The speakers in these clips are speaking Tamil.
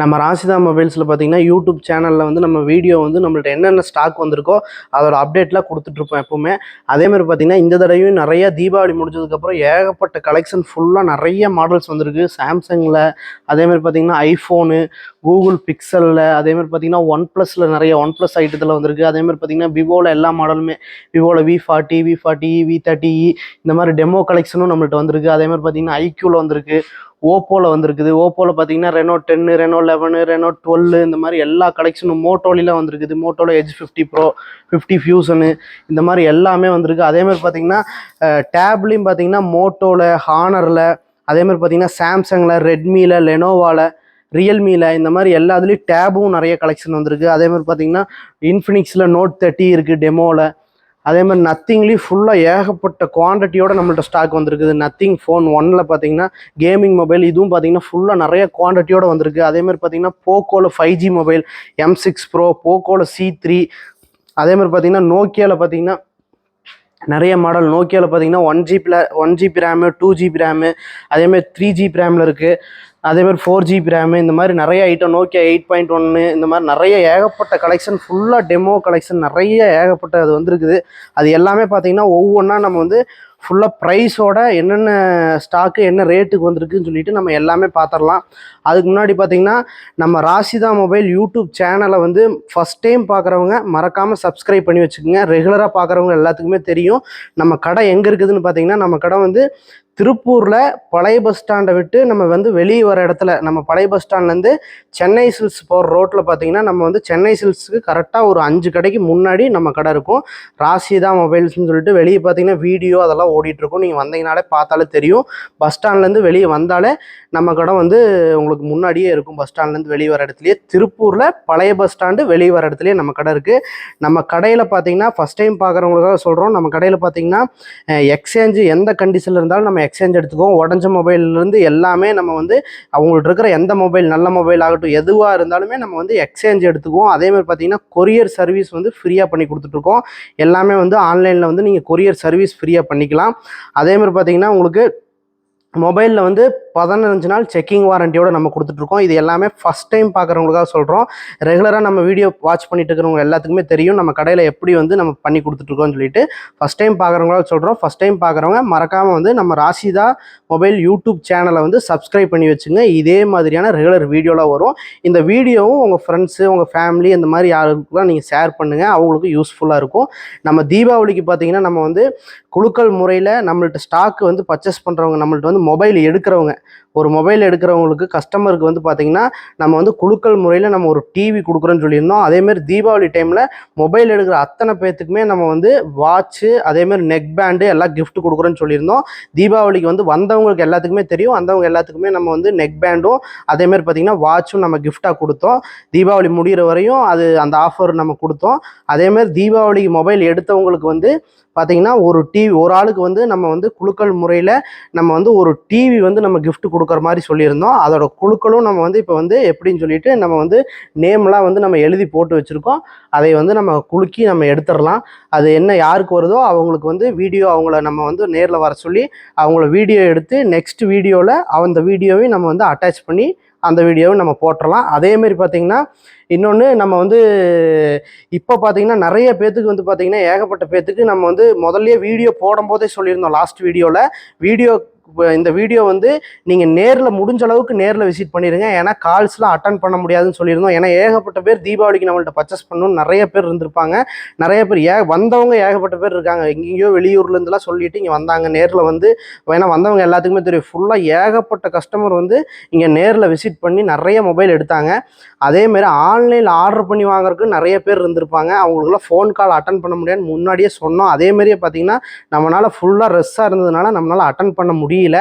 நம்ம ராசிதா மொபைல்ஸில் பார்த்தீங்கன்னா யூடியூப் சேனலில் வந்து நம்ம வீடியோ வந்து நம்மள்ட்ட என்னென்ன ஸ்டாக் வந்திருக்கோ அதோட அப்டேட்லாம் கொடுத்துட்ருப்போம் எப்போவுமே. அதேமாதிரி பார்த்தீங்கன்னா இந்த தடவையும் நிறைய தீபாவளி முடிஞ்சதுக்கப்புறம் ஏகப்பட்ட கலெக்ஷன் ஃபுல்லாக நிறைய மாடல்ஸ் வந்திருக்கு. சாம்சங்கில் அதேமாதிரி பார்த்தீங்கன்னா ஐஃபோனு கூகுள் பிக்சலில் அதேமாதிரி பார்த்தீங்கன்னா ஒன் ப்ளஸில் நிறைய ஒன் ப்ளஸ் ஐட்டத்தில் வந்திருக்கு அதேமாதிரி பார்த்தீங்கன்னா விவோவில் எல்லா மாடலுமே விவோவில் V forty V forty V thirty இந்த மாதிரி டெமோ கலெக்ஷனும் நம்மள்ட்ட வந்திருக்கு. அதே மாதிரி பார்த்தீங்கன்னா ஐக்யூவில் வந்திருக்கு. ஓப்போவில் வந்திருக்குது. ஓப்போவில் பார்த்தீங்கன்னா ரெனோ டென்னு ரெனோ லெவனு ரெனோ டுவெல்லு இந்த மாதிரி எல்லா கலெக்ஷனும் மோட்டோலிலாம் வந்திருக்குது. மோட்டோவில் edge fifty pro fifty fusion இந்த மாதிரி எல்லாமே வந்திருக்கு. அதேமாதிரி பார்த்தீங்கன்னா டேப்லேயும் பார்த்தீங்கன்னா மோட்டோவில் ஹானரில் அதே மாதிரி பார்த்தீங்கன்னா சாம்சங்கில் ரெட்மியில் லெனோவாவில் ரியல்மியில் இந்த மாதிரி எல்லா இதுலேயும் டேபும் நிறைய கலெக்ஷன் வந்திருக்கு. அதேமாதிரி பார்த்தீங்கன்னா இன்ஃபினிக்ஸில் நோட் தேர்ட்டி இருக்குது டெமோவில் அதே மாதிரி நத்திங்லேயும் ஃபுல்லாக ஏகப்பட்ட குவான்டிட்டியோட நம்மள்ட்ட ஸ்டாக் வந்திருக்குது. நத்திங் ஃபோன் ஒன்னில் பார்த்தீங்கன்னா கேமிங் மொபைல் இதுவும் பார்த்தீங்கன்னா ஃபுல்லாக நிறைய குவான்டிட்டியோட வந்திருக்கு. அதே மாதிரி பார்த்தீங்கன்னா போக்கோவில் five G mobile M six pro போக்கோவில் C three அதே மாதிரி பார்த்தீங்கன்னா நோக்கியாவில் பார்த்தீங்கன்னா நிறைய மாடல் நோக்கியாவில் பார்த்தீங்கன்னா one ஜிபியில் one GB RAM two GB RAM அதேமாதிரி த்ரீ ஜிபி ரேமில் இருக்குது அதேமாதிரி ஃபோர் ஜிபி ரேமு இந்த மாதிரி நிறைய ஐட்டம் நோக்கியா எயிட் பாயிண்ட் ஒன்று இந்த மாதிரி நிறைய ஏகப்பட்ட கலெக்ஷன் ஃபுல்லாக டெமோ கலெக்ஷன் நிறைய ஏகப்பட்ட அது வந்திருக்குது. அது எல்லாமே பார்த்தீங்கன்னா ஒவ்வொன்றா நம்ம வந்து ஃபுல்லாக ப்ரைஸோட என்னென்ன ஸ்டாக்கு என்ன ரேட்டுக்கு வந்திருக்குன்னு சொல்லிட்டு நம்ம எல்லாமே பார்த்துடலாம். அதுக்கு முன்னாடி பார்த்தீங்கன்னா நம்ம ராசிதா மொபைல் யூடியூப் சேனலை வந்து ஃபஸ்ட் டைம் பார்க்குறவங்க மறக்காமல் சப்ஸ்கிரைப் பண்ணி வச்சுக்கோங்க. ரெகுலராக பார்க்குறவங்க எல்லாத்துக்குமே தெரியும். நம்ம கடை எங்கே இருக்குதுன்னு பார்த்தீங்கன்னா நம்ம கடை வந்து திருப்பூரில் பழைய பஸ் ஸ்டாண்டை விட்டு நம்ம வந்து வெளியே வர இடத்துல நம்ம பழைய பஸ் ஸ்டாண்ட்லேருந்து சென்னை சில்ஸ் போகிற ரோட்டில் பார்த்தீங்கன்னா நம்ம வந்து சென்னை சில்ஸுக்கு கரெக்டாக ஒரு அஞ்சு கடைக்கு முன்னாடி நம்ம கடை இருக்கும். ராசிதா மொபைல்ஸ்னு சொல்லிட்டு வெளியே பார்த்தீங்கன்னா வீடியோ அதெல்லாம் ஓடிட்டுருக்கும் நீங்கள் வந்தீங்கனாலே பார்த்தாலே தெரியும். பஸ் ஸ்டாண்ட்லேருந்து வெளியே வந்தாலே நம்ம கடை வந்து உங்களுக்கு முன்னாடியே இருக்கும். பஸ் ஸ்டாண்ட்லேருந்து வெளியே வர இடத்துலையே. திருப்பூரில் பழைய பஸ் ஸ்டாண்டு வெளியே வர இடத்துலையே நம்ம கடை இருக்குது நம்ம கடையில் பார்த்தீங்கன்னா ஃபஸ்ட் டைம் பார்க்குறவங்களுக்காக சொல்கிறோம் நம்ம கடையில் பார்த்தீங்கன்னா எக்ஸ்சேஞ்சு எந்த கண்டிஷனில் இருந்தாலும் நம்ம எக்ஸ்சேஞ்ச் எடுத்துக்குவோம். உடஞ்ச மொபைல்லேருந்து எல்லாமே நம்ம வந்து அவங்கள்ட்ட இருக்கிற எந்த மொபைல் நல்ல மொபைல் ஆகட்டும் எதுவாக இருந்தாலுமே நம்ம வந்து எக்ஸ்சேஞ்ச் எடுத்துக்குவோம். அதேமாதிரி பார்த்தீங்கன்னா கொரியர் சர்வீஸ் வந்து ஃப்ரீயாக பண்ணி கொடுத்துட்ருக்கோம். எல்லாமே வந்து ஆன்லைனில் வந்து நீங்கள் கொரியர் சர்வீஸ் ஃப்ரீயாக பண்ணிக்கலாம். அதேமாதிரி பார்த்தீங்கன்னா உங்களுக்கு மொபைலில் வந்து பதினஞ்சு நாள் செக்கிங் வாரண்டியோட நம்ம கொடுத்துட்ருக்கோம். இது எல்லாமே ஃபஸ்ட் டைம் பார்க்குறவங்களுக்காக சொல்கிறோம் ரெகுலராக நம்ம வீடியோ வாட்ச் பண்ணிட்டு இருக்கிறவங்க எல்லாத்துக்குமே தெரியும். நம்ம கடையில் எப்படி வந்து நம்ம பண்ணி கொடுத்துட்ருக்கோம்னு சொல்லிட்டு ஃபஸ்ட் டைம் பார்க்குறவங்களாக சொல்கிறோம் ஃபஸ்ட் டைம் பார்க்குறவங்க மறக்காமல் வந்து நம்ம ராசிதா மொபைல் யூடியூப் சேனலை வந்து சப்ஸ்கிரைப் பண்ணி வச்சுங்க. இதே மாதிரியான ரெகுலர் வீடியோலாம் வரும். இந்த வீடியோவும் உங்கள் ஃப்ரெண்ட்ஸு உங்கள் ஃபேமிலி இந்த மாதிரி யாருக்குலாம் நீங்கள் ஷேர் பண்ணுங்கள் அவங்களுக்கு யூஸ்ஃபுல்லாக இருக்கும். நம்ம தீபாவளிக்கு பார்த்தீங்கன்னா நம்ம வந்து குழுக்கள் முறையில் நம்மள்ட்ட ஸ்டாக் வந்து பர்ச்சேஸ் பண்ணுறவங்க நம்மள்ட்ட வந்து மொபைல் எடுக்கிறவங்க ஒரு மொபைல் எடுக்கிறவங்களுக்கு கஸ்டமருக்கு வந்து பார்த்திங்கன்னா நம்ம வந்து குழுக்கள் முறையில் நம்ம ஒரு டிவி கொடுக்குறோன்னு சொல்லியிருந்தோம். அதேமாரி தீபாவளி டைமில் மொபைல் எடுக்கிற அத்தனை பேர்த்துக்குமே நம்ம வந்து வாட்ச்சு அதேமாரி நெக் பேண்டு எல்லாம் கிஃப்ட் கொடுக்குறோன்னு சொல்லியிருந்தோம். தீபாவளிக்கு வந்து வந்தவங்களுக்கு எல்லாத்துக்குமே தெரியும். வந்தவங்க எல்லாத்துக்குமே நம்ம வந்து நெக் பேண்டும் அதேமாரி பார்த்திங்கன்னா வாட்சும் நம்ம கிஃப்டாக கொடுத்தோம். தீபாவளி முடிகிற வரையும் அது அந்த ஆஃபர் நம்ம கொடுத்தோம். அதேமாரி தீபாவளிக்கு மொபைல் எடுத்தவங்களுக்கு வந்து பார்த்தீங்கன்னா ஒரு டிவி ஒரு ஆளுக்கு வந்து நம்ம வந்து குழுக்கள் முறையில் நம்ம வந்து ஒரு டிவி வந்து நம்ம கிஃப்ட் கொடுக்குற மாதிரி சொல்லியிருந்தோம். அதோட குழுக்களும் நம்ம வந்து இப்போ வந்து எப்படின்னு சொல்லிட்டு நம்ம வந்து நேம்லாம் வந்து நம்ம எழுதி போட்டு வச்சுருக்கோம். அதை வந்து நம்ம குலுக்கி நம்ம எடுத்துடலாம். அது என்ன யாருக்கு வருதோ அவங்களுக்கு வந்து வீடியோ அவங்கள நம்ம வந்து நேரில் வர சொல்லி அவங்கள வீடியோ எடுத்து நெக்ஸ்ட் வீடியோவில் அந்த வீடியோவையும் நம்ம வந்து அட்டாச் பண்ணி அந்த வீடியோவை நம்ம போட்டுடலாம் அதேமாரி பார்த்தீங்கன்னா இன்னொன்று நம்ம வந்து இப்போ பார்த்தீங்கன்னா நிறைய பேத்துக்கு வந்து பார்த்தீங்கன்னா ஏகப்பட்ட பேத்துக்கு நம்ம வந்து முதல்லயே வீடியோ போடும்போதே சொல்லியிருந்தோம் லாஸ்ட் வீடியோவில் வீடியோ இந்த வீடியோ வந்து நீங்கள் நேரில் முடிஞ்ச அளவுக்கு நேரில் விசிட் பண்ணிடுங்க ஏன்னா கால்ஸ்லாம் அட்டன் பண்ண முடியாதுன்னு சொல்லியிருந்தோம். ஏன்னா ஏகப்பட்ட பேர் தீபாவளிக்கு நம்மள்ட்ட பர்ச்சேஸ் பண்ணணும்னு நிறைய பேர் இருந்திருப்பாங்க. நிறைய பேர் ஏ வந்தவங்க ஏகப்பட்ட பேர் இருக்காங்க. எங்கேயோ வெளியூர்லேருந்துலாம் சொல்லிட்டு இங்கே வந்தாங்க. நேரில் வந்து ஏன்னா வந்தவங்க எல்லாத்துக்குமே தெரியும். ஃபுல்லாக ஏகப்பட்ட கஸ்டமர் வந்து இங்கே நேரில் விசிட் பண்ணி நிறைய மொபைல் எடுத்தாங்க. அதேமாரி ஆன்லைனில் ஆர்டர் பண்ணி வாங்குறதுக்கு நிறைய பேர் இருந்திருப்பாங்க. அவங்களுக்குலாம் ஃபோன் கால் அட்டன் பண்ண முடியாதுன்னு முன்னாடியே சொன்னோம். அதேமாரியே பார்த்தீங்கன்னா நம்மளால் ஃபுல்லாக ரெஸ்ஸாக இருந்ததுனால நம்மளால் அட்டன் பண்ண முடியும் முடியல.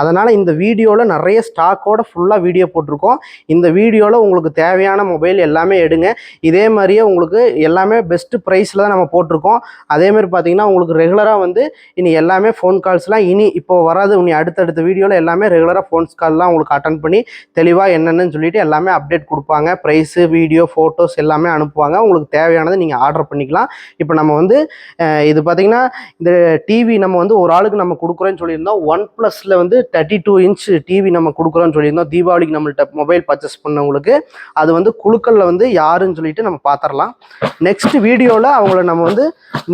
அதனால் இந்த வீடியோவில் நிறைய ஸ்டாக்கோட ஃபுல்லாக வீடியோ போட்டிருக்கோம். இந்த வீடியோவில் உங்களுக்கு தேவையான மொபைல் எல்லாமே எடுங்க. இதே மாதிரியே உங்களுக்கு எல்லாமே பெஸ்ட்டு ப்ரைஸில் தான் நம்ம போட்டிருக்கோம். அதேமாதிரி பார்த்தீங்கன்னா உங்களுக்கு ரெகுலராக வந்து இனி எல்லாமே ஃபோன் கால்ஸ்லாம் இனி இப்போ வராது. இனி அடுத்தடுத்த வீடியோவில் எல்லாமே ரெகுலராக ஃபோன்ஸ் கால்லாம் உங்களுக்கு அட்டன் பண்ணி தெளிவாக என்னென்னு சொல்லிட்டு எல்லாமே அப்டேட் கொடுப்பாங்க. ப்ரைஸு வீடியோ ஃபோட்டோஸ் எல்லாமே அனுப்புவாங்க. உங்களுக்கு தேவையானதை நீங்கள் ஆர்டர் பண்ணிக்கலாம். இப்போ நம்ம வந்து இது பார்த்திங்கன்னா இந்த டிவி நம்ம வந்து ஒரு ஆளுக்கு நம்ம கொடுக்குறோன்னு சொல்லியிருந்தோம். ஒன் ப்ளஸில் வந்து தேர்ட்டி டூ இன்ச் டிவி நம்ம கொடுக்குறோம்னு சொல்லியிருந்தோம். தீபாவளிக்கு நம்மள்ட்ட மொபைல் பர்ச்சேஸ் பண்ணவங்களுக்கு. அது வந்து குழுக்களில் வந்து யாருன்னு சொல்லிட்டு நம்ம பார்த்துடலாம் நெக்ஸ்ட் வீடியோவில் அவங்கள நம்ம வந்து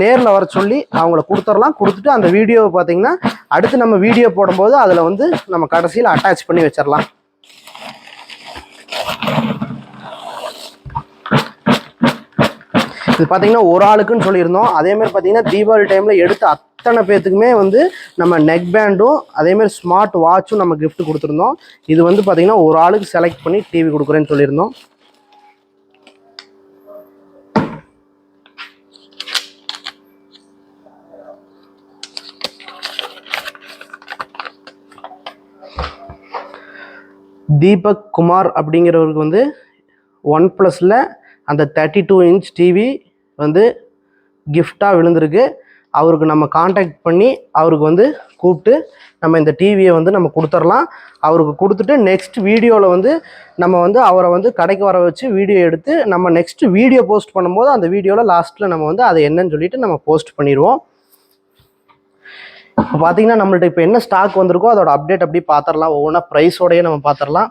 நேரில் வர சொல்லி அவங்கள கொடுத்துடலாம் கொடுத்துட்டு அந்த வீடியோவை பார்த்தீங்கன்னா அடுத்து நம்ம வீடியோ போடும்போது அதில் வந்து நம்ம கடைசியில் அட்டாச் பண்ணி வச்சிடலாம் இது பார்த்தீங்கன்னா ஒரு ஆளுக்குன்னு சொல்லியிருந்தோம். அதேமாதிரி பார்த்தீங்கன்னா தீபாவளி டைமில் எடுத்த அத்தனை பேர்த்துக்குமே வந்து நம்ம நெக் பேண்டும் அதேமாதிரி ஸ்மார்ட் வாட்சும் நம்ம கிஃப்ட் கொடுத்துருந்தோம். இது வந்து பார்த்தீங்கன்னா ஒரு ஆளுக்கு செலக்ட் பண்ணி டிவி கொடுக்குறேன்னு சொல்லியிருந்தோம். தீபக் குமார் அப்படிங்கிறவருக்கு வந்து ஒன் ப்ளஸில் அந்த தேர்ட்டி டூ இன்ச் டிவி வந்து கிஃப்டாக விழுந்திருக்கு. அவருக்கு நம்ம காண்டாக்ட் பண்ணி அவருக்கு வந்து கூப்பிட்டு நம்ம இந்த டிவியை வந்து நம்ம கொடுத்துர்லாம். அவருக்கு கொடுத்துட்டு நெக்ஸ்ட் வீடியோவில் வந்து நம்ம வந்து அவரை வந்து கடைக்கு வர வச்சு வீடியோ எடுத்து நம்ம நெக்ஸ்ட் வீடியோ போஸ்ட் பண்ணும்போது அந்த வீடியோவில் லாஸ்ட்டில் நம்ம வந்து அது என்னன்னு சொல்லிட்டு நம்ம போஸ்ட் பண்ணிடுவோம். இப்போ பார்த்தீங்கன்னா நம்மள்ட்ட இப்போ என்ன ஸ்டாக் வந்திருக்கோ அதோட அப்டேட் அப்படியே பார்த்துடலாம் ஒவ்வொன்றா ப்ரைஸோடையே நம்ம பார்த்துடலாம்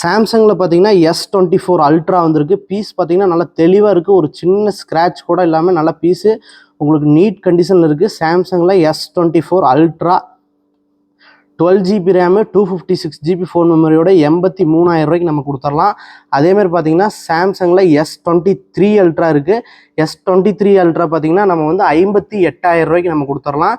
சாம்சங்கில் பார்த்தீங்கன்னா எஸ் டுவெண்ட்டி ஃபோர் அல்ட்ரா வந்திருக்கு. பீஸ் பார்த்தீங்கன்னா நல்லா தெளிவாக இருக்குது ஒரு சின்ன ஸ்க்ராட்ச் கூட இல்லாமல் நல்ல பீஸு உங்களுக்கு நீட் கண்டிஷனில் இருக்குது சாம்சங்கில் S twenty four ultra twelve GB RAM two fifty six GB phone மெமரியோட எண்பத்தி மூணாயிரம் ரூபாய்க்கு நம்ம கொடுத்துடலாம். அதேமாதிரி பார்த்தீங்கன்னா சாம்சங்கில் எஸ் டுவெண்ட்டி த்ரீ அல்ட்ரா இருக்குது எஸ் டுவெண்ட்டி த்ரீ அல்ட்ரா பார்த்தீங்கன்னா நம்ம வந்து ஐம்பத்தி எட்டாயிரம் ரூபாய்க்கு நம்ம கொடுத்துடலாம்.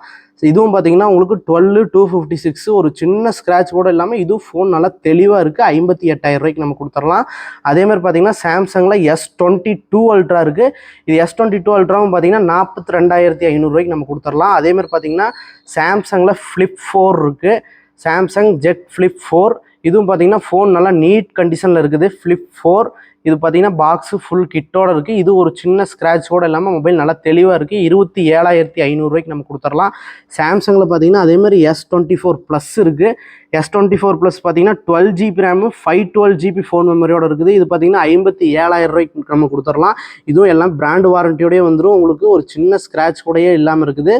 இதுவும் பார்த்தீங்கன்னா உங்களுக்கு டுவெல் டூ ஃபிஃப்டி சிக்ஸ் ஒரு சின்ன ஸ்க்ராட்ச் கூட இல்லாமல் இதுவும் ஃபோன் நல்லா தெளிவாக இருக்குது ஐம்பத்தி எட்டாயிரம் ரூபாய்க்கு நம்ம கொடுத்துடலாம். அதேமாதிரி பார்த்தீங்கன்னா சாம்சங்கில் எஸ் டுவெண்ட்டி டூ அல்ட்ரா இருக்குது இது எஸ் டுவெண்ட்டி டூ அல்ட்ராவும் பார்த்தீங்கன்னா நாற்பத்தி ரெண்டாயிரத்தி ஐநூறுரூவாய்க்கு நம்ம கொடுத்துடலாம். அதேமாதிரி பார்த்தீங்கன்னா சாம்சங்கில் ஃப்ளிப் ஃபோர் இருக்குது சாம்சங் ஜெட் ஃப்ளிப் ஃபோர் இதுவும் பார்த்தீங்கன்னா ஃபோன் நல்லா நீட் கண்டிஷனில் இருக்குது. ஃப்ளிப் ஃபோர் இது பார்த்தீங்கன்னா பாக்ஸு ஃபுல் கிட்டோட இருக்குது இது ஒரு சின்ன ஸ்க்ராட்ச் கூட இல்லாமல் மொபைல் நல்லா தெளிவாக இருக்குது இருபத்தி ஏழாயிரத்தி ஐநூறுரூவாய்க்கு நம்ம கொடுத்துடலாம். சாம்சங்கில் பார்த்தீங்கன்னா அதேமாதிரி எஸ் டுவெண்ட்டி ஃபோர் ப்ளஸ் இருக்குது எஸ் டுவெண்ட்டி ஃபோர் ப்ளஸ் பார்த்தீங்கன்னா twelve GB RAM five twelve GB phone மெமரியோட இருக்குது. இது பார்த்தீங்கன்னா ஐம்பத்தி ஏழாயிரம் ரூபாய்க்கு நம்ம கொடுத்துடலாம். இதுவும் எல்லாம் பிராண்ட் வாரண்டியோடய வந்துடும் உங்களுக்கு ஒரு சின்ன ஸ்க்ராட்ச் கூடயே இல்லாமல் இருக்குது.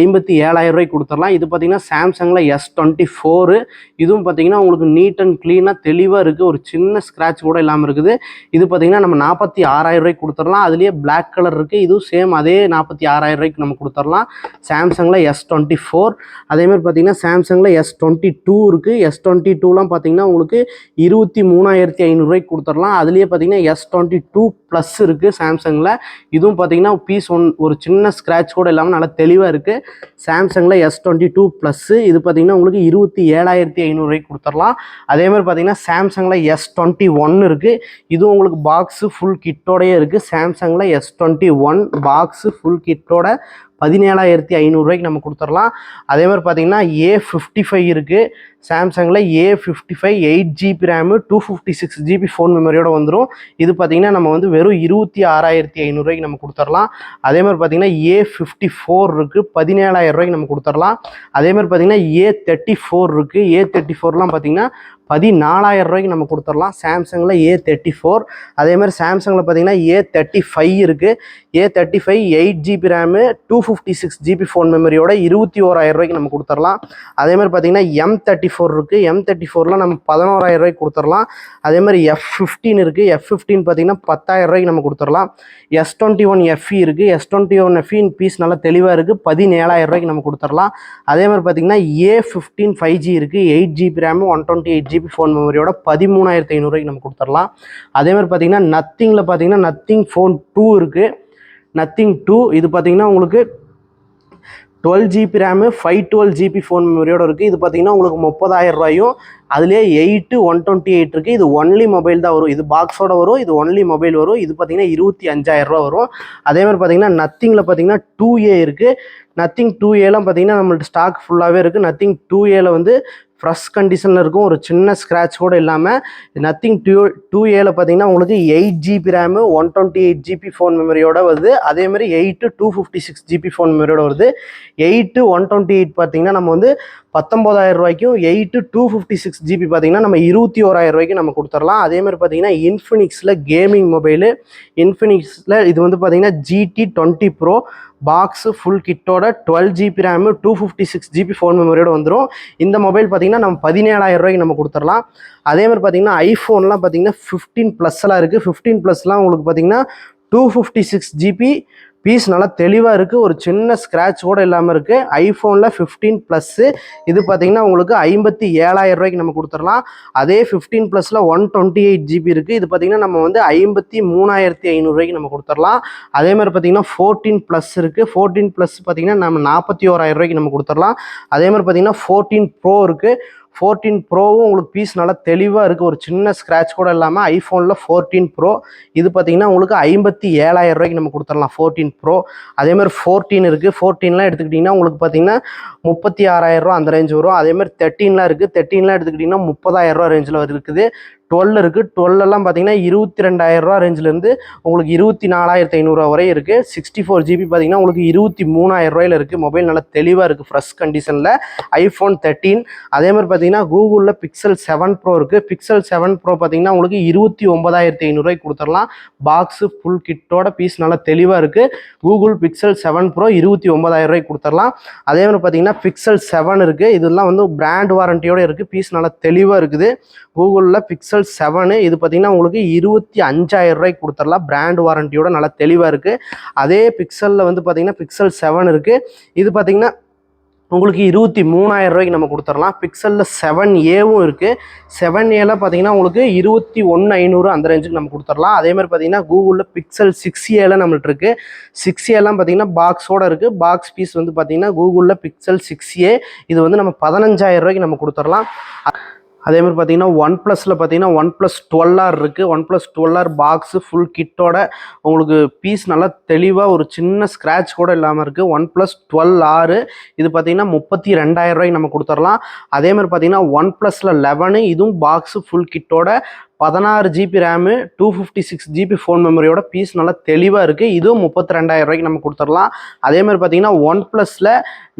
ஐம்பத்தி ஏழாயிரம் ரூபாய்க்கு கொடுத்துடலாம். இது பார்த்தீங்கன்னா சாம்சங்கில் எஸ் டுவெண்ட்டி ஃபோரு இதுவும் பார்த்தீங்கன்னா உங்களுக்கு நீட் அண்ட் க்ளீனாக தெளிவாக இருக்குது ஒரு சின்ன ஸ்க்ராட்ச் கூட இல்லாமல் இருக்குது. இது பார்த்தீங்கன்னா நம்ம நாற்பத்தி ஆறாயிரம் ரூபாய்க்கு கொடுத்துடலாம். அதுலேயே பிளாக் கலர் இருக்குது இதுவும் சேம் அதே நாற்பத்தி ஆறாயிரம் ரூபாய்க்கு நம்ம கொடுத்துடலாம். சாம்சங்கில் எஸ் டுவெண்ட்டி ஃபோர் அதேமாதிரி பார்த்தீங்கன்னா சாம்சங்கில் எஸ் டுவெண்ட்டி டூ இருக்குது எஸ் டுவெண்ட்டி டூலாம் பார்த்தீங்கன்னா உங்களுக்கு இருபத்தி மூணாயிரத்தி ஐநூறுரூவாய்க்கு கொடுத்துடலாம். அதுலேயே பார்த்தீங்கன்னா எஸ் டுவெண்ட்டி டூ ப்ளஸ் இருக்குது சாம்சங்கில் இதுவும் பார்த்தீங்கன்னா பீஸ் ஒன் ஒரு சின்ன ஸ்க்ராட்ச் கூட இல்லாமல் நல்லா தெளிவாக இருக்குது சாம்சங்கில் எஸ் டுவெண்ட்டி டூ ப்ளஸ்ஸு இது பார்த்தீங்கன்னா உங்களுக்கு இருபத்தி ஏழாயிரத்தி ஐநூறுரூவாய்க்கு கொடுத்துடலாம். அதேமாதிரி பார்த்தீங்கன்னா சாம்சங்கில் எஸ் டுவெண்ட்டி ஒன் இருக்குது இதுவும் உங்களுக்கு பாக்ஸு ஃபுல் கிட்டோடயே இருக்குது சாம்சங்கில் S twenty one box full கிட்டோட பதினேழாயிரத்தி ஐநூறுரூவாய்க்கு நம்ம கொடுத்துடலாம். அதே மாதிரி பார்த்தீங்கன்னா ஏ ஃபிஃப்டி ஃபைவ் இருக்குது சாம்சங்கில் A fifty five eight GB RAM two fifty six GB phone மெமரியோட வந்துடும் இது பார்த்தீங்கன்னா நம்ம வந்து வெறும் இருபத்தி ஆறாயிரத்தி ஐநூறுரூவாய்க்கு நம்ம கொடுத்துடலாம். அதே மாதிரி பார்த்தீங்கன்னா ஏ ஃபிஃப்டி ஃபோர் இருக்குது பதினேழாயிரம் ரூபாய்க்கு நம்ம கொடுத்துடலாம். அதே மாதிரி பார்த்தீங்கன்னா ஏ தேர்ட்டி ஃபோர் இருக்குது ஏ தேர்ட்டி ஃபோர்லாம் பார்த்தீங்கன்னா பதினாலாயிரம் ரூபாய்க்கு நம்ம கொடுத்துடலாம். சாம்சங்கில் ஏ தேர்ட்டி ஃபோர் அதேமாதிரி சாம்சங்கில் பார்த்தீங்கன்னா ஏ தேர்ட்டி ஃபைவ் இருக்குது A thirty five eight GB RAM two fifty six GB phone மெமரியோட இருபத்தி ஓராயிரம் ரூபாய்க்கு நம்ம கொடுத்துடலாம். அதேமாதிரி பார்த்தீங்கன்னா எம் தேர்ட்டி ஃபோர் இருக்குது எம் தேர்ட்டி ஃபோரில் நம்ம பதினோராயிரம் ரூபாய்க்கு கொடுத்துடலாம். அதே மாதிரி எஃப் ஃபிஃப்டீன் இருக்குது எஃப் ஃபிஃப்டீன் பார்த்தீங்கன்னா பத்தாயிரம் ரூபாய்க்கு நம்ம கொடுத்துடலாம். எஸ் டுவெண்ட்டி ஒன் எஃப்இ இருக்குது எஸ் டுவெண்ட்டி ஒன் எஃப்இன் பீஸ் நல்லா தெளிவாக இருக்குது பதினேழாயிரம் ரூபாய்க்கு நம்ம கொடுத்துடலாம். அதே மாதிரி பார்த்தீங்கன்னா ஏ ஃபிஃப்டீன் ஃபைவ் ஜி இருக்குது eight GB RAM one twenty eight GB phone மெமரியோட பதிமூணாயிரத்தி ஐநூறுரூவாய்க்கு நம்ம கொடுத்துடலாம். அதே மாதிரி பார்த்தீங்கன்னா நத்திங்கில் பார்த்தீங்கன்னா நத்திங் ஃபோன் டூ இருக்குது நத்திங் டூ இது பார்த்தீங்கன்னா உங்களுக்கு twelve GB RAM five twelve GB phone மெமரியோட இருக்குது இது பார்த்தீங்கன்னா உங்களுக்கு முப்பதாயிரம் ரூபாயும் அதுலேயே எயிட்டு ஒன் டுவெண்ட்டி எயிட் இருக்குது இது ஒன்லி மொபைல் தான் வரும். இது பாக்ஸோட வரும். இது ஒன்லி மொபைல் வரும். இது பார்த்தீங்கன்னா இருபத்தி அஞ்சாயிரம் ரூபா வரும். அதே மாதிரி பார்த்தீங்கன்னா நத்திங்கில் பார்த்தீங்கன்னா டூ ஏ இருக்குது நத்திங் டூ ஏலாம் பார்த்தீங்கன்னா நம்மள்ட்ட ஸ்டாக் ஃபுல்லாகவே இருக்குது நத்திங் டூ ஏல வந்து ஃப்ரெஷ் கண்டிஷனில் இருக்கும். ஒரு சின்ன ஸ்க்ராட்ச் கூட இல்லாமல் நத்திங் டூ டூ ஏல பார்த்தீங்கன்னா உங்களுக்கு eight GB RAM one twenty eight GB phone மெமரியோட வருது. அதேமாதிரி eight two fifty six GB phone மெமரியோட வருது. எயிட்டு ஒன் டுவெண்ட்டி எயிட் பார்த்தீங்கன்னா நம்ம வந்து பத்தொம்போதாயிரம் ரூபாய்க்கும் eight two fifty six GB பார்த்தீங்கன்னா நம்ம இருபத்தி ஓராயிரம் ரூபாய்க்கு நம்ம கொடுத்துடலாம். அதேமாதிரி பார்த்தீங்கன்னா இன்ஃபினிக்ஸில் கேமிங் மொபைலு இன்ஃபினிக்ஸில் இது வந்து பார்த்தீங்கன்னா GT twenty pro box full கிட்டோட twelve GB RAM two fifty six GB phone மெமரியோட வந்துடும் இந்த மொபைல் பார்த்தீங்கன்னா நம்ம பதினேழாயிரம் ரூபாய்க்கு நம்ம கொடுத்துடலாம். அதே மாதிரி பார்த்தீங்கன்னா ஐஃபோன்லாம் பார்த்தீங்கன்னா ஃபிஃப்டீன் ப்ளஸ்லாம் இருக்குது ஃபிஃப்டீன் ப்ளஸ்லாம் உங்களுக்கு பார்த்தீங்கன்னா two fifty six GB piece நல்லா தெளிவாக இருக்குது ஒரு சின்ன ஸ்க்ராட்ச் கூட இல்லாமல் இருக்குது ஐஃபோனில் ஃபிஃப்டீன் ப்ளஸ்ஸு இது பார்த்தீங்கன்னா உங்களுக்கு ஐம்பத்தி ஏழாயிரம் ரூபாய்க்கு நம்ம கொடுத்துடலாம். அதே ஃபிஃப்டீன் ப்ளஸில் ஒன் டுவெண்ட்டி எயிட் ஜிபி இருக்குது இது பார்த்தீங்கன்னா நம்ம வந்து ஐம்பத்தி மூணாயிரத்தி ஐநூறுரூவாய்க்கு நம்ம கொடுத்துடலாம். அதே மாதிரி பார்த்தீங்கன்னா ஃபோர்டீன் ப்ளஸ் இருக்குது ஃபோர்டீன் ப்ளஸ் பார்த்தீங்கன்னா நம்ம நாற்பத்தி ஓராயிரம் ரூபாய்க்கு நம்ம கொடுத்துடலாம். அதே மாதிரி பார்த்தீங்கன்னா ஃபோர்டீன் ப்ரோ இருக்குது ஃபோர்டீன் ப்ரோவும் உங்களுக்கு பீஸ் நல்லா தெளிவாக இருக்குது ஒரு சின்ன ஸ்க்ராட்ச் கூட இல்லாமல் ஐஃபோனில் ஃபோர்டீன் ப்ரோ இது பார்த்தீங்கன்னா உங்களுக்கு ஐம்பத்தி ஏழாயிரம் ரூபாய்க்கு நம்ம கொடுத்துடலாம் ஃபோர்டீன் ப்ரோ அதேமாதிரி ஃபோர்டீன் இருக்குது ஃபோர்டீன்லாம் எடுத்துக்கிட்டிங்கன்னா உங்களுக்கு பார்த்தீங்கன்னா முப்பத்தி ஆறாயிரரூவா அந்த ரேஞ்ச் வரும். அதே மாதிரி தேர்ட்டீன்லாம் இருக்குது தேர்ட்டீன்லாம் எடுத்துக்கிட்டிங்கன்னா முப்பதாயிரம் ரூபா ரேஞ்சில் இருக்குது. டுவெல் இருக்குது டுவெல்லாம் பார்த்தீங்கன்னா இருபத்தி ரெண்டாயிரம் ரூபா ரேஞ்சிலேருந்து உங்களுக்கு இருபத்தி நாலாயிரத்தி ஐநூறுரூவா வரை இருக்குது சிக்ஸ்டி ஃபோர் ஜிபி பார்த்தீங்கன்னா உங்களுக்கு இருபத்தி மூணாயிரம் ரூபாயில் இருக்குது மொபைல் நல்லா தெளிவாக இருக்குது ஃப்ரெஷ் கண்டிஷனில் ஐஃபோன் தேர்ட்டீன் அதே மாதிரி பார்த்தீங்கன்னா கூகுளில் பிக்சல் செவன் ப்ரோ இருக்குது பிக்சல் செவன் ப்ரோ பார்த்தீங்கன்னா உங்களுக்கு இருபத்தி ஒன்பதாயிரத்து ஐநூறுரூவாய்க்கு கொடுத்துடலாம். பாக்ஸு ஃபுல் கிட்டோட பீஸ் நல்லா தெளிவாக இருக்குது கூகுள் பிக்சல் செவன் ப்ரோ இருபத்தி ஒன்பதாயிரம் ரூபாய்க்கு கொடுத்துடலாம். அதே மாதிரி பார்த்தீங்கன்னா பிக்சல் செவன் இருக்குது இதெல்லாம் வந்து பிராண்ட் வாரண்டியோட இருக்குது பீஸ் நல்லா தெளிவாக இருக்குது. கூகுளில் பிக்சல் செவனு இது பார்த்தீங்கன்னா உங்களுக்கு இருபத்தி அஞ்சாயிரம் ரூபாய்க்கு கொடுத்துடலாம். பிராண்ட் வாரண்டியோட நல்லா தெளிவாக இருக்குது அதே பிக்சலில் வந்து பார்த்தீங்கன்னா பிக்சல் செவன் இருக்குது இது பார்த்தீங்கன்னா உங்களுக்கு இருபத்தி மூணாயிரம் ரூபாய்க்கு நம்ம கொடுத்துடலாம். பிக்சலில் செவன் ஏவும் இருக்குது செவன் ஏல பார்த்தீங்கன்னா உங்களுக்கு இருபத்தி ஒன்று ஐநூறு அந்த ரேஞ்சுக்கு நம்ம கொடுத்துடலாம். அதேமாதிரி பார்த்தீங்கன்னா கூகுளில் பிக்சல் சிக்ஸ் ஏல நம்மள்ட்ட இருக்குது சிக்ஸ் ஏலாம் பார்த்தீங்கன்னா பாக்ஸோட இருக்குது பாக்ஸ் பீஸ் வந்து பார்த்தீங்கன்னா கூகுளில் பிக்சல் சிக்ஸ் ஏ இது வந்து நம்ம பதினஞ்சாயிரம் ரூபாய்க்கு நம்ம கொடுத்துடலாம். அதே மாதிரி பார்த்தீங்கன்னா ஒன் ப்ளஸில் பார்த்தீங்கன்னா ஒன் ப்ளஸ் டுவெல் ஆர் இருக்குது one plus twelve R box full கிட்டோட உங்களுக்கு பீஸ் நல்லா தெளிவாக ஒரு சின்ன ஸ்க்ராட்ச் கூட இல்லாமல் இருக்குது ஒன் ப்ளஸ் டுவெல் ஆறு இது பார்த்தீங்கன்னா முப்பத்தி ரெண்டாயிரம் ரூபாய்க்கு நம்ம கொடுத்துடலாம். அதே மாதிரி பார்த்தீங்கன்னா ஒன் ப்ளஸில் லெவனு இதுவும் பாக்ஸு ஃபுல் கிட்டோட பதினாறு GB RAM two fifty six GB phone மெமரியோட piece நல்லா தெளிவாக இருக்குது இதுவும் முப்பத்தி ரெண்டாயிரம் ரூபாய்க்கு நம்ம கொடுத்துடலாம். அதேமாதிரி பார்த்தீங்கன்னா ஒன் ப்ளஸில்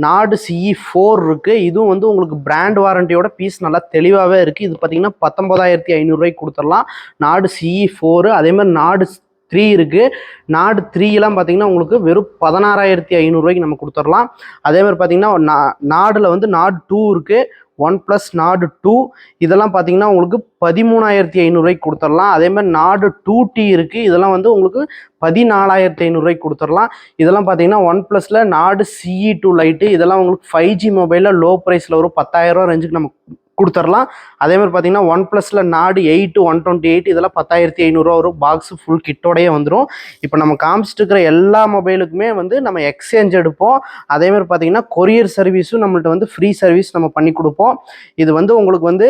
நாடு சிஇ ஃபோர் இருக்குது இதுவும் வந்து உங்களுக்கு பிராண்ட் வாரண்டியோட பீஸ் நல்லா தெளிவாகவே இருக்குது இது பார்த்தீங்கன்னா பத்தொம்பதாயிரத்தி ஐநூறுரூவாய்க்கு கொடுத்துடலாம். நாடு சிஇ ஃபோரு அதேமாதிரி நாடு த்ரீ இருக்குது நாடு த்ரீலாம் பார்த்தீங்கன்னா உங்களுக்கு வெறும் பதினாறாயிரத்தி ஐநூறுரூவாய்க்கு நம்ம கொடுத்துடலாம். அதே மாதிரி பார்த்தீங்கன்னா நா நாடில் வந்து நாடு டூ இருக்குது ஒன் ப்ளஸ் நாடு டூ இதெல்லாம் பார்த்தீங்கன்னா உங்களுக்கு பதிமூணாயிரத்தி ஐநூறுரூவாய்க்கு கொடுத்துடலாம். அதேமாதிரி நாடு டூ டி இருக்குது இதெல்லாம் வந்து உங்களுக்கு பதினாலாயிரத்தி ஐநூறுரூவாய்க்கு கொடுத்துடலாம். இதெல்லாம் பார்த்தீங்கன்னா ஒன் ப்ளஸில் நாடு சிஇ டூ லைட்டு இதெல்லாம் உங்களுக்கு ஃபைவ் ஜி மொபைலில் லோ ப்ரைஸில் ஒரு பத்தாயிரரூவா ரேஞ்சுக்கு நம்ம கொடுத்துடலாம் அதே மாதிரி பார்த்தீங்கன்னா ஒன் ப்ளஸில் நாடு எயிட்டு ஒன் டுவெண்ட்டி எயிட் இதெல்லாம் பத்தாயிரத்தி ஐநூறுரூவா வரும். பாக்ஸ் ஃபுல் கிட்டோடையே வந்துடும் இப்போ நம்ம காமிச்சிட்டு இருக்கிற எல்லா மொபைலுக்குமே வந்து நம்ம எக்ஸ்சேஞ்ச் எடுப்போம். அதே மாதிரி பார்த்தீங்கன்னா கொரியர் சர்வீஸும் நம்மள்ட்ட வந்து ஃப்ரீ சர்வீஸ் நம்ம பண்ணி கொடுப்போம். இது வந்து உங்களுக்கு வந்து